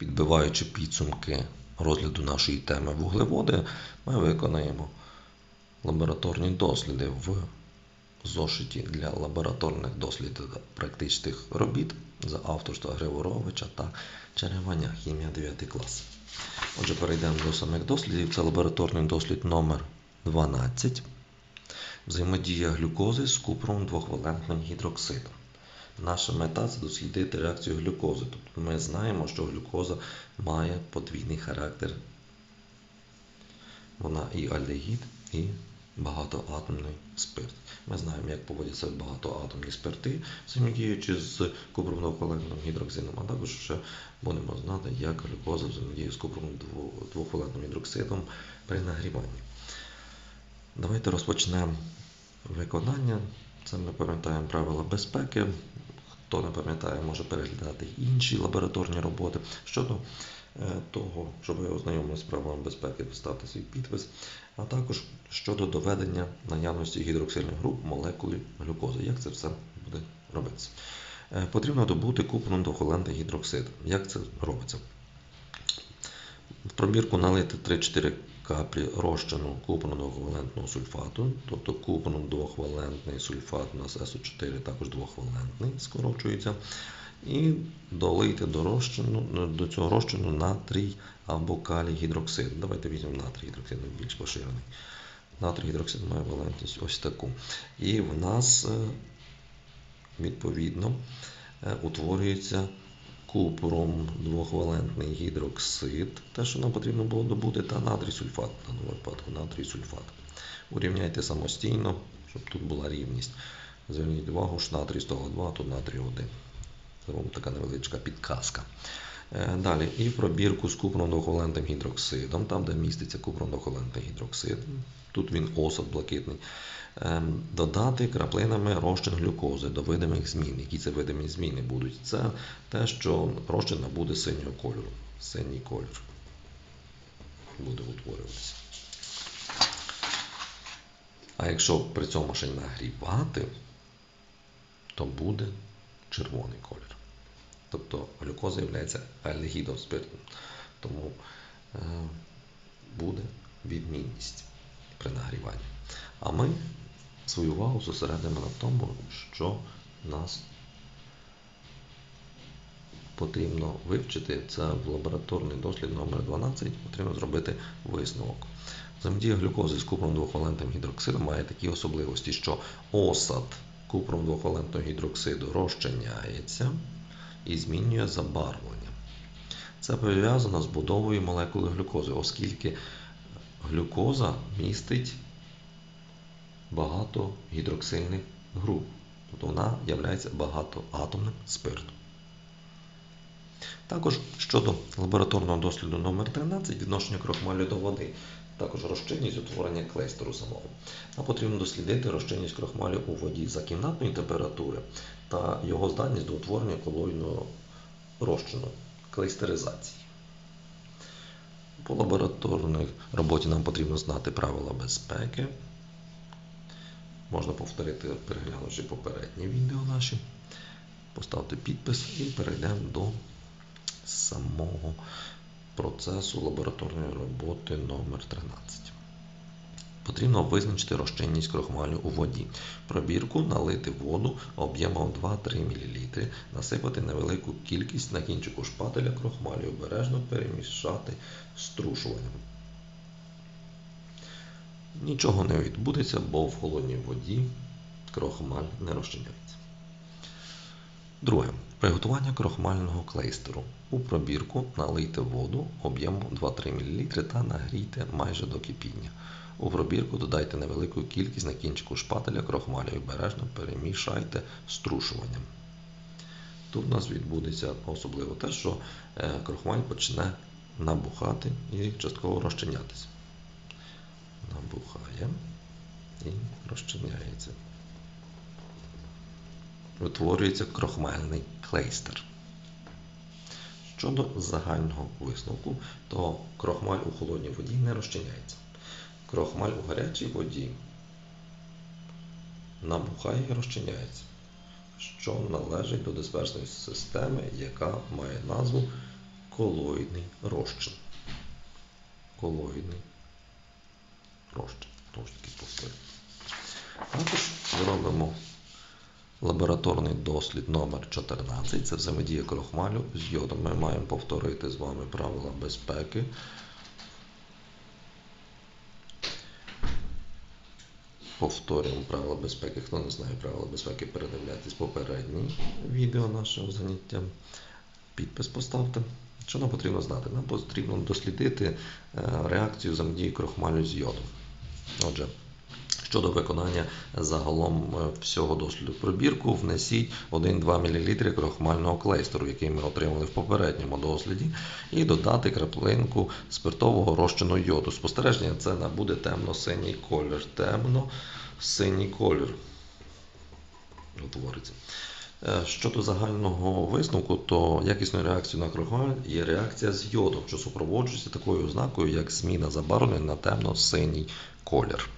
підбиваючи підсумки розгляду нашої теми вуглеводи, ми виконаємо лабораторні досліди в зошиті для лабораторних дослідів практичних робіт за авторства Григоровича та Череваня, хімія 9 клас. Отже, перейдемо до самих дослідів. Це лабораторний дослід номер 12. Взаємодія глюкози з купровим двохвалентним гідроксидом. Наша мета це дослідити реакцію глюкози. Тобто ми знаємо, що глюкоза має подвійний характер. Вона і альдегід, і багатоатомний спирт. Ми знаємо, як поводяться багатоатомні спирти, взаємодіючи з купровим двохвалентним гідроксидом, а також ще будемо знати, як глюкоза взаємодіє з купровим двохвалентним гідроксидом при нагріванні. Давайте розпочнемо виконання. Це ми пам'ятаємо правила безпеки. Хто не пам'ятає, може переглядати інші лабораторні роботи. Щодо е, того, щоб ви ознайомилися з правилами безпеки, поставте свій підпис, а також щодо доведення наявності гідроксильних груп молекули глюкози. Як це все буде робитися? Е, Потрібно добути куплений двохвалентний гідроксид. Як це робиться? В пробірку налити 3-4 каплі розчину купленого двохвалентного сульфату, тобто куплений двохвалентний сульфат у нас СО4 також двохвалентний, скорочується. І долийте до розчину, до цього розчину натрій або калій гідроксид. Давайте візьмемо натрій гідроксид, більш поширений. Натрій гідроксид має валентність ось таку. І в нас е, відповідно е, утворюється купром двохвалентний гідроксид, те, що нам потрібно було добути, та натрій сульфат, в даному випадку натрій сульфат. Урівняйте самостійно, щоб тут була рівність. Зверніть увагу, що натрій 102, а тут натрій 1. Це вам така невеличка підказка. Е, Далі, і пробірку з купром двохвалентним гідроксидом, там, де міститься купром гідроксид, тут він осад блакитний, ем, додати краплинами розчин глюкози до видимих змін. Які це видимі зміни будуть? Це те, що розчин буде синього кольору. Синій колір буде утворюватися. А якщо при цьому ще нагрівати, то буде червоний колір. Тобто глюкоза є альдегідом спирту. Тому е, буде відмінність при нагріванні. А ми свою увагу зосередимо на тому, що нас потрібно вивчити. Це в лабораторний дослід номер 12 потрібно зробити висновок. Взаємодія глюкози з купром двохвалентним гідроксидом має такі особливості, що осад купром двохвалентного гідроксиду розчиняється і змінює забарвлення. Це пов'язано з будовою молекули глюкози, оскільки глюкоза містить багато гідроксильних груп, тобто вона є багатоатомним спиртом. Також щодо лабораторного досліду номер 13 відношення крохмалю до води, також розчинність утворення клейстеру самого. Нам потрібно дослідити розчинність крохмалю у воді за кімнатної температури та його здатність до утворення колоїдного розчину клейстеризації. По лабораторній роботі нам потрібно знати правила безпеки. Можна повторити, переглянувши попередні відео наші. Поставте підпис і перейдемо до самого процесу лабораторної роботи номер 13 Потрібно визначити розчинність крохмалю у воді. Пробірку налити воду об'ємом 2-3 мл, насипати невелику кількість на кінчику шпателя крохмалю і обережно перемішати струшуванням. Нічого не відбудеться, бо в холодній воді крохмаль не розчиняється. Друге. Приготування крохмального клейстеру. У пробірку налийте воду об'ємом 2-3 мл та нагрійте майже до кипіння. У пробірку додайте невелику кількість на кінчику шпателя крохмалю і обережно перемішайте струшуванням. Тут у нас відбудеться особливо те, що крохмаль почне набухати і частково розчинятися. Набухає і розчиняється утворюється крохмальний клейстер. Щодо загального висновку, то крохмаль у холодній воді не розчиняється. Крохмаль у гарячій воді набухає і розчиняється, що належить до дисперсної системи, яка має назву колоїдний розчин. Колоїдний розчин. Також зробимо лабораторний дослід номер 14. Це взаємодія крохмалю з йодом. Ми маємо повторити з вами правила безпеки. Повторюємо правила безпеки. Хто не знає правила безпеки, передивляйтесь попереднє відео нашого заняття. Підпис поставте. Що нам потрібно знати? Нам потрібно дослідити е, реакцію взаємодії крохмалю з йодом. Отже, щодо виконання загалом е, всього досліду пробірку, внесіть 1-2 мл крохмального клейстеру, який ми отримали в попередньому досліді, і додати краплинку спиртового розчину йоду. Спостереження це буде темно-синій колір. Темно-синій колір утвориться. Е, Щодо загального висновку, то якісною реакцією на крохмаль є реакція з йодом, що супроводжується такою ознакою, як зміна забарвлення на темно-синій колір.